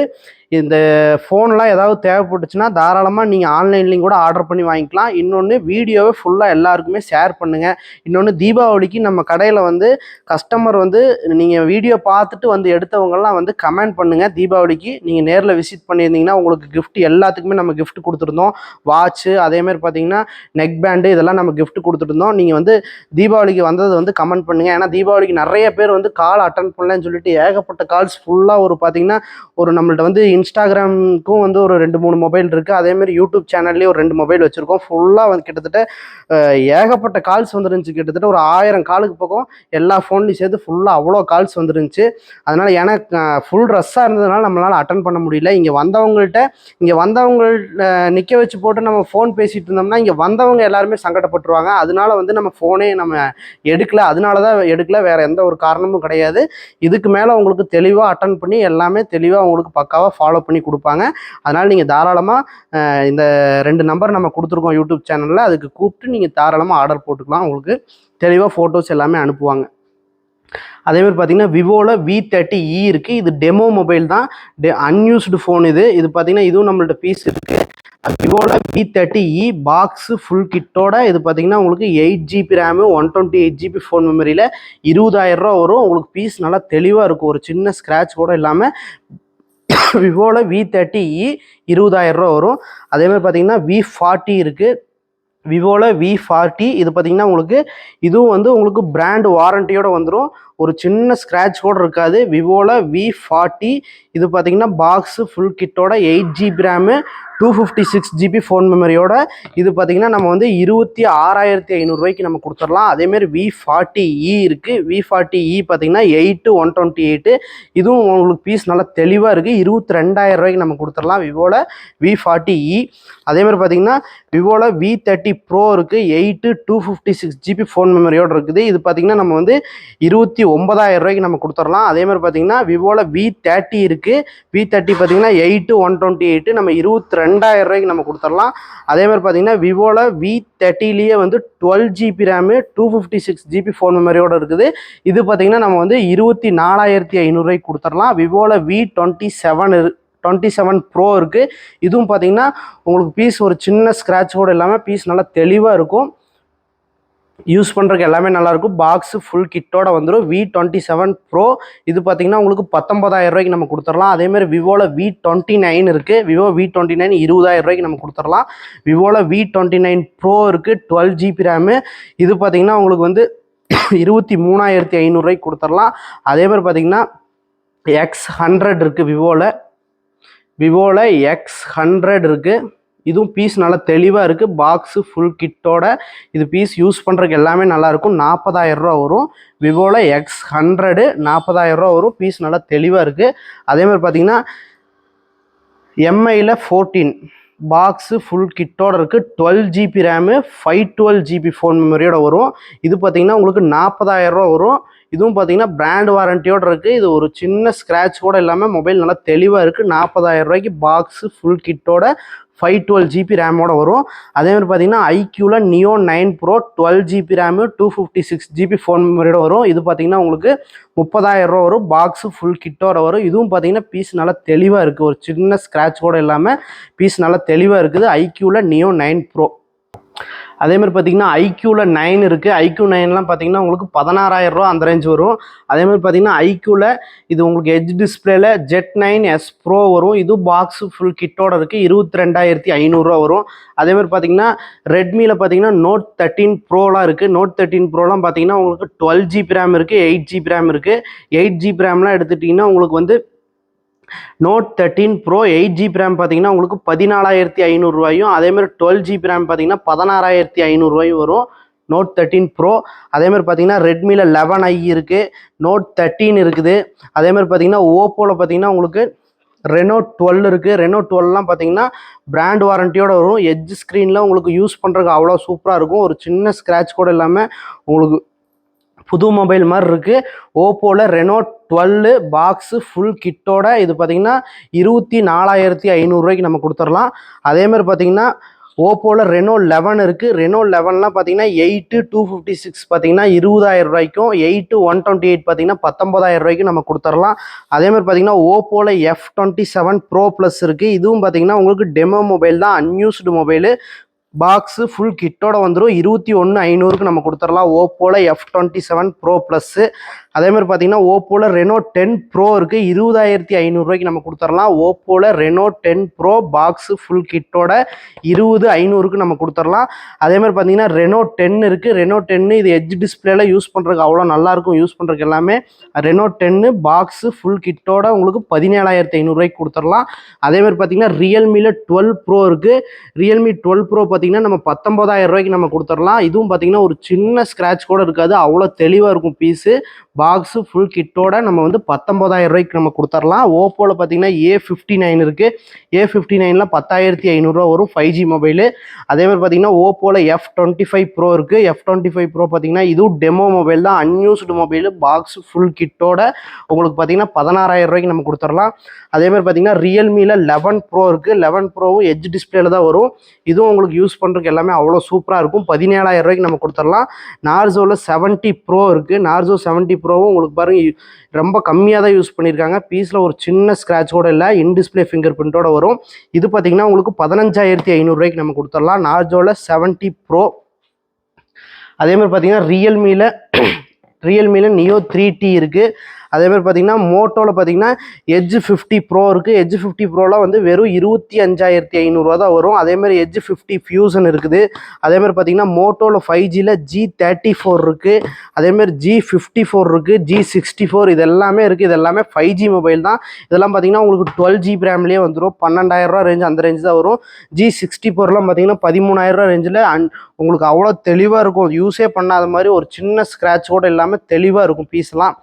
இந்த ஃபோன்லாம் ஏதாவது தேவைப்பட்டுச்சுன்னா தாராளமாக நீங்கள் ஆன்லைன்லேயும் கூட ஆர்டர் பண்ணி வாங்கிக்கலாம். இன்னொன்று வீடியோவை ஃபுல்லாக எல்லாருக்குமே ஷேர் பண்ணுங்கள் இன்னொன்று தீபாவளிக்கு நம்ம கடையில் வந்து கஸ்டமர் வந்து நீங்கள் வீடியோ பார்த்துட்டு வந்து எடுத்தவங்கலாம் வந்து கமெண்ட் பண்ணுங்கள் தீபாவளிக்கு நீங்கள் நேரில் விசிட் பண்ணியிருந்தீங்கன்னா உங்களுக்கு கிஃப்ட் எல்லாத்துக்குமே நம்ம கிஃப்ட் கொடுத்துருந்தோம். வாட்ச்சு அதேமாதிரி பார்த்தீங்கன்னா நெக் பேண்டு இதெல்லாம் நம்ம கிஃப்ட் கொடுத்துருந்தோம். நீங்கள் வந்து தீபாவளிக்கு வந்தது வந்து கமெண்ட் பண்ணுங்கள் ஏன்னா தீபாவளிக்கு நிறைய பேர் வந்து கால் அட்டன் பண்ணலன்னு சொல்லிட்டு ஏகப்பட்ட கால்ஸ் ஃபுல்லாக ஒரு பார்த்தீங்கன்னா ஒரு நம்மள்ட்ட வந்து இன்ஸ்டாகிராமுக்கும் வந்து ஒரு ரெண்டு மூணு மொபைல் இருக்குது அதேமாதிரி யூடியூப் சேனல்லையும் ஒரு ரெண்டு மொபைல் வச்சுருக்கோம். ஃபுல்லாக வந்து கிட்டத்தட்ட ஏகப்பட்ட கால்ஸ் வந்துருந்துச்சு. கிட்டத்தட்ட ஒரு ஆயிரம் காலுக்கு பக்கம் எல்லா ஃபோன்லையும் சேர்த்து ஃபுல்லாக அவ்வளோ கால்ஸ் வந்துருந்துச்சு. அதனால் எனக்கு ஃபுல் ரஷ்ஷாக இருந்ததுனால நம்மளால் அட்டன் பண்ண முடியல. இங்கே வந்தவங்கள்ட்ட இங்கே வந்தவங்க நிற்க வச்சு போட்டு நம்ம ஃபோன் பேசிகிட்டு இருந்தோம்னா இங்கே வந்தவங்க எல்லாருமே சங்கடப்பட்டுருவாங்க. அதனால வந்து நம்ம ஃபோனே நம்ம எடுக்கல. அதனால தான் எடுக்கல. வேறு எந்த ஒரு காரணமும் கிடையாது. இதுக்கு மேலே உங்களுக்கு தெளிவாக அட்டன் பண்ணி எல்லாமே தெளிவாக உங்களுக்கு பக்காவாக ஃபாலோ ஃபாலோ பண்ணி கொடுப்பாங்க. அதனால் நீங்கள் தாராளமாக இந்த ரெண்டு நம்பர் நம்ம கொடுத்துருக்கோம் யூடியூப் சேனலில் அதுக்கு கூப்பிட்டு நீங்கள் தாராளமாக ஆர்டர் போட்டுக்கலாம். உங்களுக்கு தெளிவாக ஃபோட்டோஸ் எல்லாமே அனுப்புவாங்க. அதே மாதிரி பார்த்தீங்கன்னா விவோவில் வி தேர்ட்டி இ e இருக்குது இது டெமோ மொபைல் தான். டெ அன்யூஸ்டு ஃபோன் இது. இது பார்த்தீங்கன்னா இதுவும் நம்மள்ட்ட பீஸ் இருக்குது விவோவில் V thirty E e box full கிட்டோட இது பார்த்தீங்கன்னா உங்களுக்கு eight GB RAM one twenty eight GB phone மெமரியில் இருபதாயிரம் ரூபா வரும். உங்களுக்கு பீஸ் நல்லா தெளிவாக இருக்கும். ஒரு சின்ன ஸ்க்ராட்ச் கூட இல்லாமல் விவோவில் வி தேர்ட்டி இ இருபதாயிரம் ரூபா வரும். அதே மாதிரி பார்த்தீங்கன்னா வி ஃபார்ட்டி இருக்குது விவோவில் வி ஃபார்ட்டி இது பார்த்திங்கன்னா உங்களுக்கு இதுவும் வந்து உங்களுக்கு பிராண்ட் வாரண்ட்டியோடு வந்துடும் ஒரு சின்ன ஸ்க்ராட்ச் கூட இருக்காது. விவோவில் வி ஃபார்ட்டி இது பார்த்தீங்கன்னா box full கிட்டோட eight GB RAM two fifty six GB phone மெமரியோட இது பார்த்தீங்கன்னா நம்ம வந்து இருபத்தி ஆறாயிரத்தி ஐநூறுரூவாய்க்கு நம்ம கொடுத்துடலாம். அதேமாரி வி ஃபார்ட்டி இ e இருக்குது வி ஃபார்ட்டி இ e பார்த்தீங்கன்னா எயிட்டு ஒன் டுவெண்ட்டி எயிட்டு இதுவும் உங்களுக்கு பீஸ் நல்லா தெளிவாக இருக்குது இருபத்தி ரெண்டாயிரம் ரூபாய்க்கு நம்ம கொடுத்துடலாம் விவோவில் வி ஃபார்ட்டி இ e. அதேமாதிரி பார்த்தீங்கன்னா விவோவில் வி தேர்ட்டி ப்ரோ இருக்குது eight two fifty six GB phone மெமரியோடு இருக்குது. இது பார்த்தீங்கன்னா நம்ம வந்து இருபத்தி ஒன்பதாயிரம் ரூபாய்க்கு நம்ம கொடுத்துடலாம். அதேமாதிரி பார்த்தீங்கன்னா விவோவில் வி தேர்ட்டி இருக்குது வி தேர்ட்டி பார்த்தீங்கன்னா எயிட்டு ஒன் டுவெண்ட்டி எயிட்டு நம்ம இருபத்தி ரெண்டாயிரம் ரூபாய்க்கு நம்ம கொடுத்துடலாம். அதே மாதிரி பார்த்தீங்கன்னா விவோவில் வி தேர்ட்டிலேயே வந்து twelve GB RAM two fifty six GB phone மெமரியோட இருக்குது. இது பார்த்தீங்கன்னா நம்ம வந்து இருபத்தி நாலாயிரத்தி ஐநூறுரூவாய்க்கு கொடுத்துடலாம். விவோவில் V twenty seven twenty seven pro இருக்குது இதுவும் பார்த்தீங்கன்னா உங்களுக்கு பீஸ் ஒரு சின்ன ஸ்க்ராட்ச் இல்லாமல் பீஸ் நல்லா தெளிவாக இருக்கும். யூஸ் பண்ணுறதுக்கு எல்லாமே நல்லாயிருக்கும். பாக்ஸு ஃபுல் கிட்டோட வந்துடும் வி டுவெண்ட்டி செவன் ப்ரோ இது பார்த்தீங்கன்னா உங்களுக்கு பத்தொம்பதாயிரம் ரூபாய்க்கு நம்ம கொடுத்துடலாம். அதேமாதிரி விவோவில் வி டுவெண்ட்டி நைன் இருக்குது விவோ வி டுவெண்ட்டி நைன் இருபதாயிரம் ரூபாய்க்கு நம்ம கொடுத்துடலாம். விவோவில் வி டுவெண்ட்டி நைன் ப்ரோ இருக்குது டுவெல் ஜிபி ரேமு இது பார்த்தீங்கன்னா உங்களுக்கு வந்து இருபத்தி மூணாயிரத்தி ஐநூறுரூவாய்க்கு கொடுத்துடலாம். அதேமாதிரி பார்த்தீங்கன்னா எக்ஸ் ஹண்ட்ரட் இருக்குது விவோவில் விவோவில் எக்ஸ் ஹண்ட்ரட் இருக்குது இதுவும் பீஸ் நல்லா தெளிவாக இருக்குது பாக்ஸு ஃபுல் கிட்டோட இது பீஸ் யூஸ் பண்ணுறதுக்கு எல்லாமே நல்லாயிருக்கும் நாற்பதாயிரம் ரூபா வரும். விவோவில் எக்ஸ் ஹண்ட்ரடு நாற்பதாயிரம் ரூபா வரும். பீஸ் நல்லா தெளிவாக இருக்குது அதே மாதிரி பார்த்தீங்கன்னா எம்ஐயில் ஃபோர்டீன் பாக்ஸு ஃபுல் கிட்டோட இருக்குது twelve GB RAM five twelve GB phone மெமரியோட வரும். இது பார்த்தீங்கன்னா உங்களுக்கு நாற்பதாயிரம் ரூபா வரும். இதுவும் பார்த்தீங்கன்னா பிராண்ட் வாரண்டியோடு இருக்குது இது ஒரு சின்ன ஸ்க்ராட்ச் கூட இல்லாமல் மொபைல் நல்லா தெளிவாக இருக்குது நாற்பதாயிரம் ரூபாய்க்கு பாக்ஸு ஃபுல் கிட்டோட ஃபைவ் டுவெல் ஜிபி ரேமோட வரும். அதேமாதிரி பார்த்தீங்கன்னா ஐக்யூவில் Neo nine Pro twelve GB RAM two fifty six GB phone மெமரியோட வரும். இது பார்த்தீங்கன்னா உங்களுக்கு முப்பதாயிரம் ரூபா வரும். பாக்ஸு ஃபுல் கிட்டோட வரும். இதுவும் பார்த்தீங்கன்னா பீஸ் நல்லா தெளிவாக இருக்குது ஒரு சின்ன ஸ்க்ராட்ச் கூட இல்லாமல் பீஸ் நல்லா தெளிவாக இருக்குது. ஐக்யூவில் நியோ நைன் ப்ரோ அதே மாதிரி பார்த்தீங்கன்னா ஐக்யூவில் நைன் இருக்குது ஐக்யூ நைன்லாம் பார்த்தீங்கன்னா உங்களுக்கு பதினாறாயிரம் ரூபா அந்த ரேஞ்ச் வரும். அதே மாதிரி பார்த்தீங்கன்னா ஐக்யூவில் இது உங்களுக்கு ஹெச் டிஸ்பிளேல ஜெட் நைன் எஸ் ப்ரோ வரும். இது பாக்ஸ் ஃபுல் கிட்டோட இருக்குது இருபத்தி ரெண்டாயிரத்தி ஐநூறுரூவா வரும். அதே மாதிரி பார்த்தீங்கன்னா ரெட்மியில் பார்த்தீங்கன்னா நோட் தேர்ட்டின் ப்ரோலாம் இருக்குது நோட் தேர்ட்டின் ப்ரோலாம் பார்த்தீங்கன்னா உங்களுக்கு டுவெல் ஜிபி ரேம் இருக்குது எயிட் ஜிபி ரேம் இருக்குது எயிட் ஜிபி ரேம்லாம் எடுத்துட்டிங்கன்னா உங்களுக்கு வந்து note thirteen pro eight GB RAM பார்த்தீங்கன்னா உங்களுக்கு பதினாலாயிரத்தி ஐநூறுரூவாயும் அதேமாதிரி டுவெல் ஜிபி ரேம் பார்த்தீங்கன்னா பதினாறாயிரத்தி ஐநூறுரூவாயும் வரும். நோட் தேர்ட்டீன் ப்ரோ அதேமாதிரி பார்த்தீங்கன்னா ரெட்மியில் லெவன் ஐ இருக்குது நோட் தேர்ட்டீன் இருக்குது. அதேமாதிரி பார்த்தீங்கன்னா ஓப்போவில் பார்த்தீங்கன்னா உங்களுக்கு ரெனோ டுவெல் இருக்குது ரெனோ டுவெல்லாம் பார்த்தீங்கன்னா பிராண்ட் வாரண்டியோட வரும். எட்ஜ் ஸ்க்ரீனில் உங்களுக்கு யூஸ் பண்ணுறதுக்கு அவ்வளோ சூப்பராக இருக்கும். ஒரு சின்ன ஸ்க்ராட்ச் கூட இல்லாமல் உங்களுக்கு புது மொபைல் மாதிரி இருக்குது ஓப்போவில் ரெனோ டுவெல்லு பாக்ஸு ஃபுல் கிட்டோட இது பார்த்தீங்கன்னா இருபத்தி நாலாயிரத்தி ஐநூறுரூவாய்க்கு நம்ம கொடுத்துடலாம். அதேமாதிரி பார்த்தீங்கன்னா ஓப்போவில் ரெனோ லெவன் இருக்குது ரெனோ லெவன்லாம் பார்த்தீங்கன்னா எயிட்டு டூ ஃபிஃப்டி சிக்ஸ் பார்த்தீங்கன்னா இருபதாயிரம் ரூபாய்க்கும் எயிட்டு ஒன் டுவெண்ட்டி எயிட் பார்த்தீங்கன்னா பத்தொம்பதாயிரம் ரூபாய்க்கு நம்ம கொடுத்துடலாம். அதேமாதிரி பார்த்தீங்கன்னா ஓப்போவில் F twenty seven pro plus இருக்குது இதுவும் பார்த்தீங்கன்னா உங்களுக்கு டெமோ மொபைல் தான் அன்யூஸ்டு மொபைலு பாக்ஸு ஃபுல் கிட்டோட வந்துடும் இருபத்தி ஒன்று ஐநூறுக்கு நம்ம கொடுத்துடலாம். ஓப்போவில் F twenty seven pro plus அதே மாதிரி பார்த்தீங்கன்னா ஓப்போவில் ரெனோ டென் ப்ரோ இருக்குது இருபதாயிரத்தி ஐநூறுரூவாய்க்கு நம்ம கொடுத்துடலாம். ஓப்போவில் Reno ten pro box full கிட்டோட இருபது ஐநூறுக்கு நம்ம கொடுத்துடலாம். அதேமாதிரி பார்த்தீங்கன்னா ரெனோ டென் இருக்குது ரெனோ டென்னு இது எஜ் டிஸ்பிளேல யூஸ் பண்ணுறதுக்கு அவ்வளோ நல்லாயிருக்கும். யூஸ் பண்ணுறதுக்கு எல்லாமே. ரெனோ டென்னு பாக்ஸு ஃபுல் கிட்டோட உங்களுக்கு பதினேழாயிரத்தி ஐநூறுரூவாய்க்கு கொடுத்துடலாம். அதேமாதிரி பார்த்தீங்கன்னா ரியல்மியில் டுவெல் ப்ரோ இருக்குது ரியல்மி டுவெல் ப்ரோ பார்த்தீங்கன்னா நம்ம பத்தொம்பதாயிரம் ரூபாய்க்கு நம்ம கொடுத்துடலாம். இதுவும் பார்த்தீங்கன்னா ஒரு சின்ன ஸ்க்ராட்ச் கூட இருக்காது. அவ்வளோ தெளிவாக இருக்கும் பீஸு பாக்ஸு ஃபுல் கிட்டோட நம்ம வந்து பத்தொம்பதாயிரம் ரூபாய்க்கு நம்ம கொடுத்துடலாம் ஓப்போவில் பார்த்தீங்கன்னா ஏ ஃபிஃப்டி நைன் இருக்குது ஏ ஃபிஃப்டி நைனில் பத்தாயிரத்தி ஐநூறுரூவா வரும் ஃபைவ் ஜி மொபைலு அதே மாதிரி பார்த்தீங்கன்னா ஓப்போவில் எஃப் டுவெண்ட்டி ஃபைவ் ப்ரோ இருக்குது எஃப் டுவெண்ட்டி ஃபைவ் ப்ரோ பார்த்தீங்கன்னா இதுவும் டெமோ மொபைல் தான். அன்யூஸ்டு மொபைலு பாக்ஸ் ஃபுல் கிட்டோட உங்களுக்கு பார்த்தீங்கன்னா பதினாறாயிரம் ரூபாய்க்கு நம்ம கொடுத்துடலாம் அதே மாதிரி பார்த்தீங்கன்னா ரியல்மியில் லெவன் ப்ரோ இருக்குது லெவன் ப்ரோவும் எட்ஜ் டிஸ்பிளேல தான் வரும். இதுவும் உங்களுக்கு யூஸ் பண்ணுறதுக்கு எல்லாமே அவ்வளோ சூப்பராக இருக்கும். பதினேழாயிரம் ரூபாய்க்கு நம்ம கொடுத்துடலாம் நார்ஸோவில் செவன்ட்டி ப்ரோ இருக்குது நார்ஸோ செவன்ட்டி ப்ரோவும் உங்களுக்கு பாருங்க ரொம்ப கம்மியாக தான் யூஸ் பண்ணியிருக்காங்க பீஸில் ஒரு சின்ன ஸ்க்ராட்ச் கூட இல்லை இன்டிஸ்பிளே ஃபிங்கர் பிரிண்டோட வரும். இது பார்த்தீங்கன்னா உங்களுக்கு பதினஞ்சாயிரத்தி ஐநூறுரூவாய்க்கு நம்ம கொடுத்துடலாம். நார்ஜோவில் செவன்ட்டி ப்ரோ அதேமாதிரி பார்த்திங்கன்னா பார்த்தீங்கன்னா ரியல்மியில் ரியல்மியில் நியோ த்ரீ டி இருக்குது அதே மாதிரி பார்த்தீங்கன்னா மோட்டோவில் பார்த்தீங்கன்னா எஜ் ஃபிஃப்டி ப்ரோ இருக்குது எஜ் ஃபிஃப்டி ப்ரோலாம் வந்து வெறும் இருபத்தி அஞ்சாயிரத்தி ஐநூறுரூவா தான் வரும். அதேமாதிரி எஜ் ஃபிஃப்டி ஃபியூசன் இருக்குது. அதே மாதிரி பார்த்தீங்கன்னா மோட்டோவில் ஃபைவ் ஜியில் ஜி தேர்ட்டி ஃபோர் இருக்குது அதேமாதிரி ஜி ஃபிஃப்டி ஃபோர் இருக்குது ஜி சிக்ஸ்டி ஃபோர் இது எல்லாமே இருக்குது இது எல்லாமே ஃபைவ் ஜி மொபைல் தான். இதெல்லாம் பார்த்தீங்கன்னா உங்களுக்கு டுவெல் ஜிபி ரேம்லேயே வந்துடும் பன்னெண்டாயிரரூவா ரேஞ்ச் அந்த ரேஞ்ச் தான் வரும். ஜி சிக்ஸ்டி ஃபோர்லாம் பார்த்தீங்கன்னா பதிமூணாயிரரூவா ரேஞ்சில் அண்ட் உங்களுக்கு அவ்வளோ தெளிவாக இருக்கும். யூஸே பண்ணாத மாதிரி ஒரு சின்ன ஸ்க்ராட்ச் கூட இல்லாமல் தெளிவாக இருக்கும் பீஸ்லாம்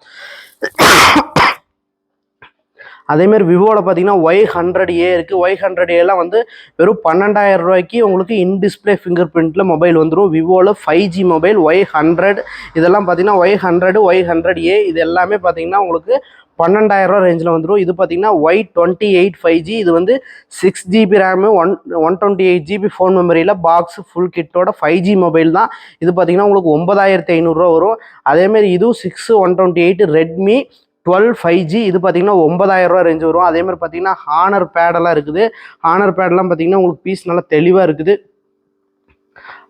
அதேமாரி விவோவில் பார்த்தீங்கன்னா ஒய் ஹண்ட்ரட் ஏ இருக்குது ஒய் ஹண்ட்ரட் ஏலாம் வந்து வெறும் பன்னெண்டாயிரம் ரூபாய்க்கு உங்களுக்கு இன் டிஸ்பிளே ஃபிங்கர் பிரிண்ட்டில் மொபைல் வந்துடும் விவோவில் five G mobile Y hundred இதெல்லாம் பார்த்தீங்கன்னா Y hundred Y hundred A இது எல்லாமே பார்த்தீங்கன்னா உங்களுக்கு பன்னெண்டாயிரரூவா ரேஞ்சில் வந்துடும் இது பார்த்தீங்கன்னா Y twenty eight five G இது வந்து six GB RAM one one twenty eight GB phone மெமரியில் பாக்ஸ் ஃபுல் கிட்டோட ஃபைவ் ஜி மொபைல் தான். இது பார்த்தீங்கன்னா உங்களுக்கு ஒன்பதாயிரத்தி ஐநூறுரூவா வரும். அதேமாரி இதுவும் six one twenty eight Redmi twelve five G இது பார்த்தீங்கன்னா ஒன்பதாயிரரூவா ரேஞ்ச் வரும். அதே மாதிரி பார்த்தீங்கன்னா ஹானர் பேடெல்லாம் இருக்குது. ஹானர் பேடெல்லாம் பார்த்தீங்கன்னா உங்களுக்கு பீஸ் நல்லா தெளிவாக இருக்குது.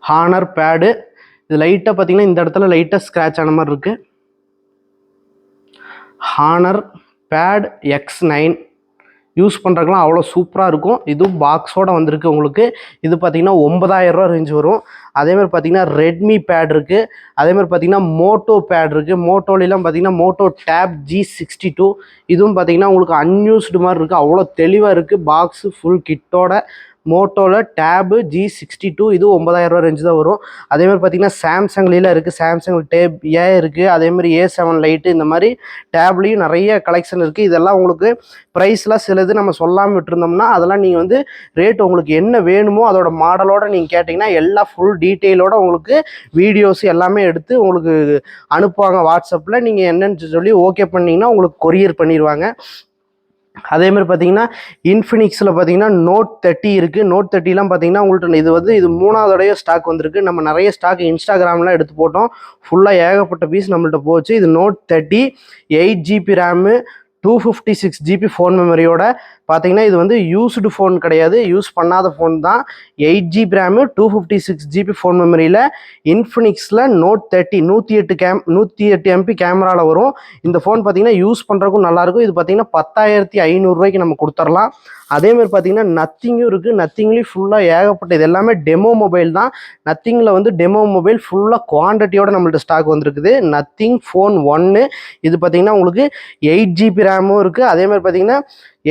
ஹானர் பேடு இது லைட்டாக பார்த்தீங்கன்னா இந்த இடத்துல லைட்டாக ஸ்க்ராட்ச் ஆன மாதிரி இருக்குது Honor pad X nine use பண்ணுறதுக்குலாம் அவ்வளோ சூப்பராக இருக்கும். இதுவும் பாக்ஸோட வந்திருக்கு உங்களுக்கு. இது பார்த்திங்கன்னா ஒன்பதாயிரரூவா ரேஞ்ச் வரும். அதேமாதிரி பார்த்தீங்கன்னா ரெட்மி பேட் இருக்குது அதேமாதிரி பார்த்திங்கன்னா மோட்டோ பேட் இருக்குது மோட்டோலாம் பார்த்திங்கன்னா Moto tab G sixty two இதுவும் பார்த்தீங்கன்னா உங்களுக்கு அன்யூஸ்டு மாதிரி இருக்குது அவ்வளோ தெளிவாக இருக்குது பாக்ஸு ஃபுல் கிட்டோட மோட்டோவில் டேபு ஜி சிக்ஸ்டி டூ இது ஒன்பதாயிரரூவா ரேஞ்சு தான் வரும். அதேமாதிரி பார்த்தீங்கன்னா சாம்சங்லேயும் இருக்குது சாம்சங் டேப் ஏ இருக்குது அதேமாதிரி ஏ செவன் லைட்டு இந்த மாதிரி டேப்லேயும் நிறைய கலெக்ஷன் இருக்குது இதெல்லாம் உங்களுக்கு ப்ரைஸ்லாம் சிலது நம்ம சொல்லாமல் விட்டுருந்தோம்னா அதெல்லாம் நீங்கள் வந்து ரேட் உங்களுக்கு என்ன வேணுமோ அதோட மாடலோட நீங்கள் கேட்டிங்கன்னா எல்லா ஃபுல் டீட்டெயிலோட உங்களுக்கு வீடியோஸ் எல்லாமே எடுத்து உங்களுக்கு அனுப்புவாங்க. வாட்ஸ்அப்பில் நீங்கள் என்னன்னு சொல்லி ஓகே பண்ணிங்கன்னா உங்களுக்கு கொரியர் பண்ணிடுவாங்க அதே மாதிரி பார்த்தீங்கன்னா இன்ஃபினிக்ஸில் பார்த்தீங்கன்னா நோட் தேர்ட்டி இருக்குது நோட் தேர்ட்டிலாம் பார்த்தீங்கன்னா உங்கள்கிட்ட இது வந்து இது மூணாவதோடைய ஸ்டாக் வந்திருக்கு. நம்ம நிறைய ஸ்டாக் இன்ஸ்டாகிராம்லாம் எடுத்து போட்டோம். ஃபுல்லாக ஏகப்பட்ட பீஸ் நம்மள்ட்ட போச்சு. இது note thirty eight GB RAM two fifty six GB phone மெமரியோட பார்த்தீங்கன்னா இது வந்து யூஸ்டு ஃபோன் கிடையாது. யூஸ் பண்ணாத ஃபோன் தான். Eight GB RAM two fifty six GB phone மெமரியில் இன்ஃபினிக்ஸில் நோட் தேர்ட்டி நூற்றி எட்டு கேம் நூற்றி எட்டு எம்பி கேமராவில் வரும். இந்த ஃபோன் பார்த்தீங்கன்னா யூஸ் பண்ணுறதுக்கும் நல்லாயிருக்கும் இது பார்த்தீங்கன்னா பத்தாயிரத்தி ஐநூறுரூவாய்க்கு நம்ம கொடுத்துர்லாம். அதேமாதிரி பார்த்தீங்கன்னா நத்திங்கும் இருக்குது நத்திங்லேயும் ஃபுல்லாக ஏகப்பட்ட இது எல்லாமே டெமோ மொபைல் தான். நத்திங்கில் வந்து டெமோ மொபைல் ஃபுல்லாக குவான்டிட்டியோட நம்மள்ட்ட ஸ்டாக் வந்திருக்குது. நத்திங் ஃபோன் ஒன்று இது பார்த்தீங்கன்னா உங்களுக்கு எயிட் ஜிபி ரேமும் இருக்குது அதேமாதிரி பார்த்தீங்கன்னா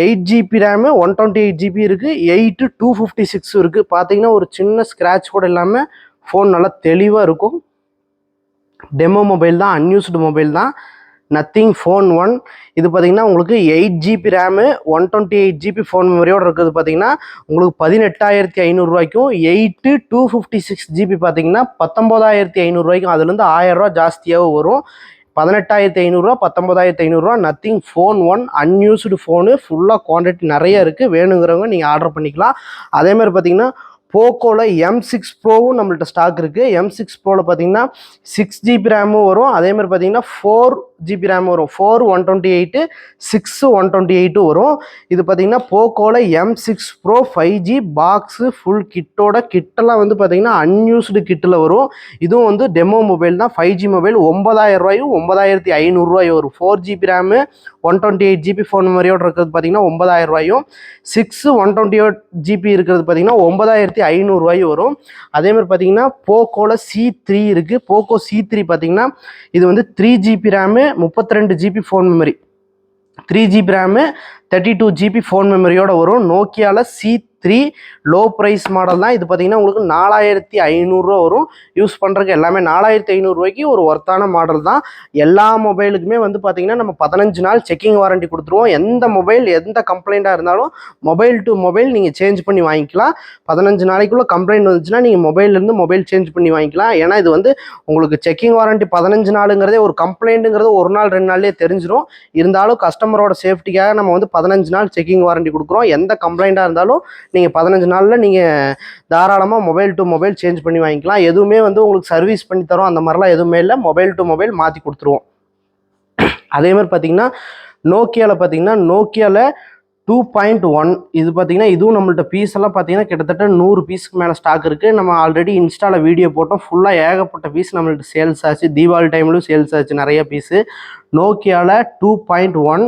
eight GB RAM one twenty eight GB இருக்குது எயிட்டு டூ ஃபிஃப்டி சிக்ஸ் இருக்குது பார்த்தீங்கன்னா ஒரு சின்ன ஸ்க்ராட்ச் கூட இல்லாமல் ஃபோன் நல்லா தெளிவாக இருக்கும். டெமோ மொபைல் தான் அன்யூஸ்டு மொபைல் தான். நத்திங் ஃபோன் ஒன் இது பார்த்தீங்கன்னா உங்களுக்கு eight GB RAM one twenty eight GB phone மெமரியோடு இருக்குது பார்த்தீங்கன்னா உங்களுக்கு பதினெட்டாயிரத்தி ஐநூறுரூவாய்க்கும் eight two fifty six GB பார்த்தீங்கன்னா பத்தொம்போதாயிரத்தி ஐநூறுரூவாய்க்கும் அதுலேருந்து ஆயிரரூவா ஜாஸ்தியாகவும் வரும். பதினெட்டாயிரத்தி ஐநூறுரூவா பத்தொம்பதாயிரத்தி ஐநூறுரூவா nothing phone one unused phone ஃபுல்லாக குவான்டிட்டி நிறைய இருக்குது வேணுங்கிறவங்க நீங்கள் ஆர்டர் பண்ணிக்கலாம். அதேமாதிரி பார்த்தீங்கன்னா போக்கோவில் எம் சிக்ஸ் ப்ரோவும் நம்மள்ட்ட ஸ்டாக் இருக்குது எம் சிக்ஸ் ப்ரோவில் பார்த்தீங்கன்னா சிக்ஸ் ஜிபி ரேமும் வரும். அதேமாதிரி பார்த்தீங்கன்னா ஃபோர் ஜிபி ரேம் வரும். Four one twenty eight six one twenty eight வரும். இது பார்த்தீங்கன்னா போக்கோவில் M six pro five G box full கிட்டோட கிட்டெல்லாம் வந்து பார்த்தீங்கன்னா அன்யூஸ்டு கிட்டில் வரும். இதுவும் வந்து டெமோ மொபைல் தான். ஃபைவ் ஜி மொபைல் ஒன்பதாயிரம் ரூபாயும் ஒன்பதாயிரத்தி ஐநூறுரூவாயும் வரும். Four GB RAM one twenty eight GB phone மெமரியோட இருக்கிறது பார்த்தீங்கன்னா ஒன்பதாயிரம் ரூபாயும். Six one twenty eight GB இருக்கிறது பார்த்தீங்கன்னா ஒன்பதாயிரத்தி ஐநூறுரூவாயும் வரும். அதேமாதிரி பார்த்தீங்கன்னா போக்கோவில் சி த்ரீ இருக்குது போக்கோ சி த்ரீ பார்த்தீங்கன்னா இது வந்து த்ரீ ஜிபி ரேமு முப்பத்தி ரெண்டு GB phone memory three GB RAM thirty two GB phone மெமரியோட வரும். நோக்கியாவில் C three low price model தான். இது பார்த்தீங்கன்னா உங்களுக்கு நாலாயிரத்தி ஐநூறுரூவா வரும். யூஸ் பண்ணுறதுக்கு எல்லாமே நாலாயிரத்தி ஐநூறுரூவாய்க்கு ஒரு ஒர்த்தான மாடல் தான். எல்லா மொபைலுக்குமே வந்து பார்த்தீங்கன்னா நம்ம பதினஞ்சு நாள் செக்கிங் வாரண்டி கொடுத்துருவோம். எந்த மொபைல் எந்த கம்ப்ளைண்ட்டாக இருந்தாலும் மொபைல் டு மொபைல் நீங்கள் சேஞ்ச் பண்ணி வாங்கிக்கலாம். பதினஞ்சு நாளைக்குள்ளே கம்ப்ளைண்ட் வந்துச்சுன்னா நீங்கள் மொபைல்லேருந்து மொபைல் சேஞ்ச் பண்ணி வாங்கிக்கலாம். ஏன்னா இது வந்து உங்களுக்கு செக்கிங் வாரண்டி பதினஞ்சு நாளுங்கிறதே ஒரு கம்ப்ளைண்ட்டுங்கிறது ஒரு நாள் ரெண்டு நாள்லேயே தெரிஞ்சிடும் இருந்தாலும் கஸ்டமரோட சேஃப்டிக்காக நம்ம வந்து பதினஞ்சு நாள் செக்கிங் வாரண்டி கொடுக்குறோம். எந்த கம்ப்ளைண்ட்டாக இருந்தாலும் நீங்கள் பதினஞ்சு நாளில் நீங்கள் தாராளமாக மொபைல் டு மொபைல் சேஞ்ச் பண்ணி வாங்கிக்கலாம். எதுவுமே வந்து உங்களுக்கு சர்வீஸ் பண்ணி தரோம். அந்த மாதிரிலாம் எதுவுமே இல்லை. மொபைல் டு மொபைல் மாற்றி கொடுத்துருவோம். அதே மாதிரி பார்த்தீங்கன்னா நோக்கியாவில் பார்த்தீங்கன்னா நோக்கியாவில் டூ பாயிண்ட் ஒன் இது பார்த்தீங்கன்னா இதுவும் நம்மள்ட்ட பீஸ் எல்லாம் பார்த்தீங்கன்னா கிட்டத்தட்ட நூறு பீஸ்க்கு மேலே ஸ்டாக் இருக்குது நம்ம ஆல்ரெடி இன்ஸ்டாவில் வீடியோ போட்டோம். ஃபுல்லாக ஏகப்பட்ட பீஸ் நம்மள்ட்ட சேல்ஸ் ஆச்சு. தீபாவளி டைம்லையும் சேல்ஸ் ஆச்சு. நிறைய பீஸு நோக்கியாவில் டூ பாயிண்ட் ஒன்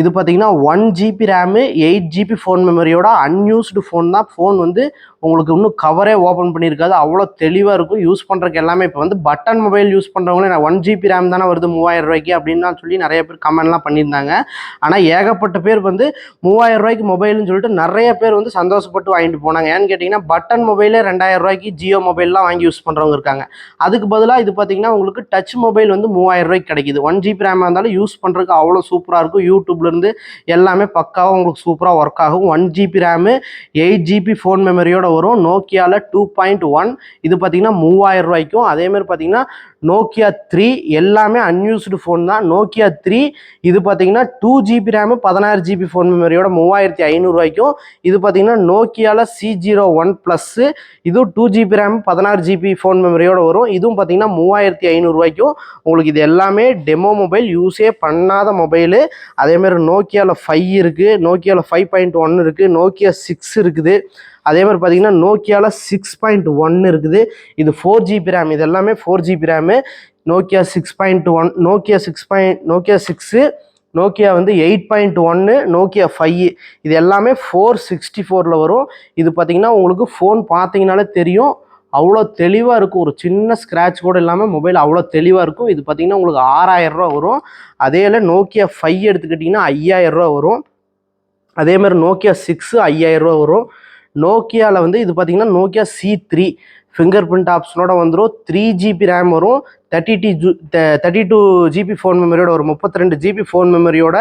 இது பார்த்தீங்கன்னா one GB RAM eight GB phone மெமரியோட unused phone தான். ஃபோன் வந்து உங்களுக்கு இன்னும் கவரே ஓப்பன் பண்ணியிருக்காது. அவ்வளோ தெளிவாக இருக்கும். யூஸ் பண்ணுறதுக்கு எல்லாமே இப்போ வந்து பட்டன் மொபைல் யூஸ் பண்ணுறவங்களே நான் ஒன் ஜிபி ரேம் தானே வருது மூவாயிரம் ரூபாய்க்கு அப்படின்னு சொல்லி நிறைய பேர் கமெண்ட்லாம் பண்ணியிருந்தாங்க. ஆனால் ஏகப்பட்ட பேர் வந்து மூவாயிரம் ரூபாய்க்கு மொபைல்னு சொல்லிட்டு நிறைய பேர் வந்து சந்தோஷப்பட்டு வாங்கிட்டு போனாங்க. ஏன்னு கேட்டிங்கன்னா பட்டன் மொபைலே ரெண்டாயிரம் ரூபாய்க்கு ஜியோ மொபைல்லாம் வாங்கி யூஸ் பண்ணுறவங்க இருக்காங்க. அதுக்கு பதிலாக இது பார்த்தீங்கன்னா உங்களுக்கு டச் மொபைல் வந்து மூவாயிரம் ரூபாய்க்கு கிடைக்குது. ஒன் ஜிபி ரேம் இருந்தாலும் யூஸ் பண்ணுறதுக்கு அவ்வளோ சூப்பராக இருக்கும். யூடியூப்லேருந்து எல்லாமே பக்காவாக உங்களுக்கு சூப்பராக ஒர்க் ஆகும். One GB RAM eight GB phone மெமரியோட வரும். நோக்கியாவில் டூ பாயிண்ட் ஒன் இது பார்த்தீங்கன்னா மூவாயிரம் ரூபாய்க்கும். அதேமாதிரி பார்த்திங்கன்னா நோக்கியா த்ரீ எல்லாமே அன்யூஸ்டு ஃபோன் தான். நோக்கியா த்ரீ இது பார்த்தீங்கன்னா டூ ஜிபி ரேமு பதினாறு ஜிபி ஃபோன் மெமரியோட மூவாயிரத்தி ஐநூறுரூவாய்க்கும் இது பார்த்தீங்கன்னா நோக்கியாவில் சி ஜீரோ ஒன் ப்ளஸ்ஸு இதுவும் டூ ஜிபி ரேம் பதினாறு ஜிபி ஃபோன் மெமரியோட வரும். இதுவும் பார்த்தீங்கன்னா மூவாயிரத்தி ஐநூறுரூவாய்க்கும் உங்களுக்கு இது எல்லாமே டெமோ மொபைல் யூஸே பண்ணாத மொபைலு அதேமாதிரி நோக்கியாவில் ஃபைவ் இருக்குது நோக்கியாவில் ஃபைவ் பாயிண்ட் ஒன் இருக்குது நோக்கியா சிக்ஸ் இருக்குது. அதே மாதிரி பார்த்தீங்கன்னா நோக்கியாவில் சிக்ஸ் பாயிண்ட் ஒன் இருக்குது. இது ஃபோர் ஜிபி ரேம் இது எல்லாமே four GB RAM Nokia six point one Nokia six point Nokia six Nokia வந்து எயிட் பாயிண்ட் ஒன்று நோக்கியா ஃபைவ் இது எல்லாமே ஃபோர் சிக்ஸ்டி ஃபோரில் வரும். இது பார்த்தீங்கன்னா உங்களுக்கு ஃபோன் பார்த்தீங்கனாலே தெரியும். அவ்வளோ தெளிவாக இருக்கும். ஒரு சின்ன ஸ்க்ராட்ச் கூட இல்லாமல் மொபைல் அவ்வளோ தெளிவாக இருக்கும். இது பார்த்தீங்கன்னா உங்களுக்கு ஆறாயிரரூவா வரும். அதே நோக்கியா ஃபைவ் எடுத்துக்கிட்டிங்கன்னா ஐயாயிரரூவா வரும். அதேமாதிரி நோக்கியா சிக்ஸு ஐயாயிரம் ரூபா வரும். நோக்கியாவில் வந்து இது பார்த்தீங்கன்னா Nokia C three finger print ஆப்ஷனோட வந்துடும் த்ரீ ஜிபி ரேம் வரும். தேர்ட்டி டி ஜூ தேர்ட்டி டூ ஜிபி ஃபோன் மெமரியோட ஒரு முப்பத்தி ரெண்டு ஜிபி ஃபோன் மெமரியோட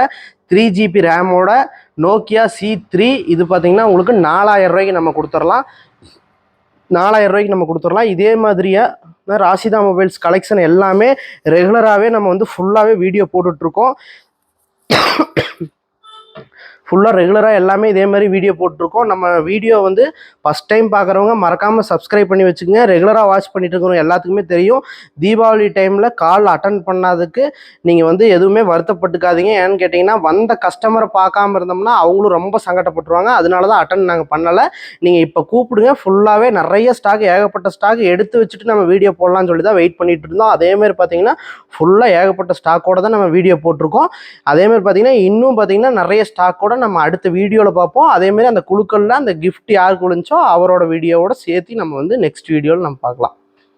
த்ரீ ஜிபி ரேமோட நோக்கியா சி த்ரீ இது பார்த்தீங்கன்னா உங்களுக்கு நாலாயிரம் ரூபாய்க்கு நம்ம கொடுத்துடலாம் நாலாயிரம் ரூபாய்க்கு நம்ம கொடுத்துடலாம் இதே மாதிரியே ராசிதா மொபைல்ஸ் கலெக்ஷன் எல்லாமே ரெகுலராகவே நம்ம வந்து ஃபுல்லாகவே வீடியோ போட்டுட்ருக்கோம் ஃபுல்லாக ரெகுலராக எல்லாமே இதே மாதிரி வீடியோ போட்டிருக்கோம். நம்ம வீடியோ வந்து ஃபஸ்ட் டைம் பார்க்குறவங்க மறக்காமல் சப்ஸ்கிரைப் பண்ணி வச்சுக்கோங்க. ரெகுலராக வாட்ச் பண்ணிட்டு இருக்கிறவங்க எல்லாத்துக்குமே தெரியும். தீபாவளி டைமில் கால் அட்டன் பண்ணாததுக்கு நீங்கள் வந்து எதுவுமே வருத்தப்பட்டுக்காதீங்க. ஏன்னு கேட்டிங்கன்னா வந்த கஸ்டமரை பார்க்காம இருந்தோம்னா அவங்களும் ரொம்ப சங்கடப்பட்டுருவாங்க. அதனால தான் அட்டன் நாங்கள் பண்ணலை. நீங்கள் இப்போ கூப்பிடுங்க. ஃபுல்லாகவே நிறைய ஸ்டாக் ஏகப்பட்ட ஸ்டாக் எடுத்து வச்சுட்டு நம்ம வீடியோ போடலாம்னு சொல்லி தான் வெயிட் பண்ணிட்டு இருந்தோம். அதேமாதிரி பார்த்தீங்கன்னா ஃபுல்லாக ஏகப்பட்ட ஸ்டாக்கோட தான் நம்ம வீடியோ போட்டிருக்கோம். அதேமாதிரி பார்த்தீங்கன்னா இன்னும் பார்த்தீங்கன்னா நிறைய ஸ்டாக்கோட நம்ம அடுத்த வீடியோவில் பார்ப்போம். அதேமாரி அந்த குழுக்களில் அந்த கிஃப்ட் யாருக்கு விழுந்துச்சோ அவரோட வீடியோவோட சேர்த்து நம்ம வந்து நெக்ஸ்ட் வீடியோவில் நம்ம பார்க்கலாம்.